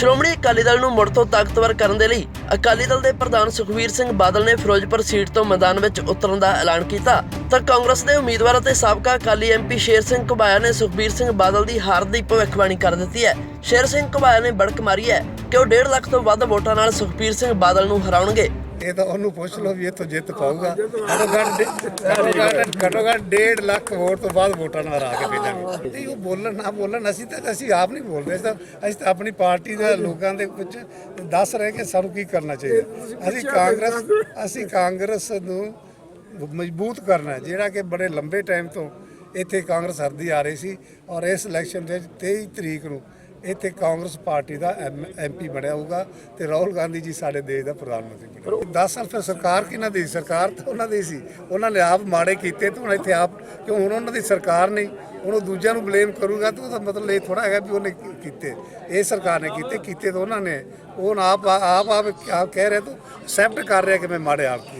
ਸ਼੍ਰੋਮਣੀ ਅਕਾਲੀ ਦਲ ਨੂੰ ਮੁੜ ਤੋਂ ਤਾਕਤਵਰ ਕਰਨ ਦੇ ਲਈ ਅਕਾਲੀ ਦਲ ਦੇ ਪ੍ਰਧਾਨ ਸੁਖਬੀਰ ਸਿੰਘ ਬਾਦਲ ਨੇ ਫਿਰੋਜ਼ਪੁਰ ਸੀਟ ਤੋਂ ਮੈਦਾਨ ਵਿੱਚ ਉਤਰਨ ਦਾ ਐਲਾਨ ਕੀਤਾ। ਤਾਂ ਕਾਂਗਰਸ ਦੇ ਉਮੀਦਵਾਰ ਅਤੇ ਸਾਬਕਾ ਅਕਾਲੀ ਐਮਪੀ ਸ਼ੇਰ ਸਿੰਘ ਘੁਬਾਇਆ ਨੇ ਸੁਖਬੀਰ ਸਿੰਘ ਬਾਦਲ ਦੀ ਹਾਰ ਦੀ ਭਵਿੱਖਬਾਣੀ ਕਰ ਦਿੱਤੀ ਹੈ। ਸ਼ੇਰ ਸਿੰਘ ਘੁਬਾਇਆ ਨੇ ਬੜਕ ਮਾਰੀ ਹੈ ਕਿ ਉਹ 1.5 ਲੱਖ ਤੋਂ ਵੱਧ ਵੋਟਾਂ ਨਾਲ ਸੁਖਬੀਰ ਸਿੰਘ ਬਾਦਲ ਨੂੰ ਹਰਾਉਣਗੇ। ਇਹ ਤਾਂ ਉਹਨੂੰ ਪੁੱਛ ਲਓ ਵੀ ਇੱਥੋਂ ਜਿੱਤ ਪਾਊਗਾ। ਘੱਟੋ ਘੱਟ ਘੱਟੋ ਘੱਟ ਘੱਟੋ ਘੱਟ 1.5 ਲੱਖ ਵੋਟ ਤੋਂ ਬਾਅਦ ਵੋਟਾਂ ਨਾਲ ਹਰਾ ਕੇ ਭੇਜਾਂਗੇ ਨਹੀਂ, ਉਹ ਬੋਲਣ ਨਾ ਬੋਲਣ, ਅਸੀਂ ਤਾਂ ਅਸੀਂ ਆਪ ਨਹੀਂ ਬੋਲਦੇ। ਅਸੀਂ ਤਾਂ ਅਸੀਂ ਤਾਂ ਆਪਣੀ ਪਾਰਟੀ ਦੇ ਲੋਕਾਂ ਦੇ ਵਿੱਚ ਦੱਸ ਰਹੇ ਕਿ ਸਾਨੂੰ ਕੀ ਕਰਨਾ ਚਾਹੀਦਾ। ਅਸੀਂ ਕਾਂਗਰਸ ਅਸੀਂ ਕਾਂਗਰਸ ਨੂੰ ਮਜ਼ਬੂਤ ਕਰਨਾ ਜਿਹੜਾ ਕਿ ਬੜੇ ਲੰਬੇ ਟਾਈਮ ਤੋਂ ਇੱਥੇ ਕਾਂਗਰਸ ਹਰਦੀ ਆ ਰਹੀ ਸੀ ਔਰ ਇਸ ਇਲੈਕਸ਼ਨ ਦੇ 23 ਤਰੀਕ ਨੂੰ ਇੱਥੇ ਕਾਂਗਰਸ ਪਾਰਟੀ ਦਾ ਐਮਪੀ ਬਣਿਆ ਹੋਊਗਾ ਤੇ ਰਾਹੁਲ ਗਾਂਧੀ ਜੀ ਸਾਡੇ ਦੇਸ਼ ਦਾ ਪ੍ਰਧਾਨ ਮੰਤਰੀ ਬਣੇ 10 ਸਾਲ ਫਿਰ ਸਰਕਾਰ ਕਿਹਨਾਂ ਦੀ ਸੀ? ਸਰਕਾਰ ਤਾਂ ਉਹਨਾਂ ਦੀ ਸੀ। ਉਹਨਾਂ ਨੇ ਆਪ ਮਾੜੇ ਕੀਤੇ ਤੇ ਹੁਣ ਇੱਥੇ ਆਪ ਕਿਉਂ ਹੁਣ ਉਹਨਾਂ ਦੀ ਸਰਕਾਰ ਨਹੀਂ? ਉਹਨੂੰ ਦੂਜਿਆਂ ਨੂੰ ਬਲੇਮ ਕਰੂਗਾ ਤਾਂ ਉਹਦਾ ਮਤਲਬ ਇਹ ਥੋੜਾ ਹੈਗਾ ਵੀ ਉਹਨੇ ਕੀਤੇ। ਇਹ ਸਰਕਾਰ ਨੇ ਕੀਤੇ ਕੀਤੇ ਤਾਂ ਉਹਨਾਂ ਨੇ। ਉਹ ਹੁਣ ਆਪ ਆਪ ਆਪ ਕਹਿ ਰਿਹਾ ਤੂੰ? ਐਕਸੈਪਟ ਕਰ ਰਿਹਾ ਕਿ ਮੈਂ ਮਾੜੇ ਆਪ ਕੀਤੇ।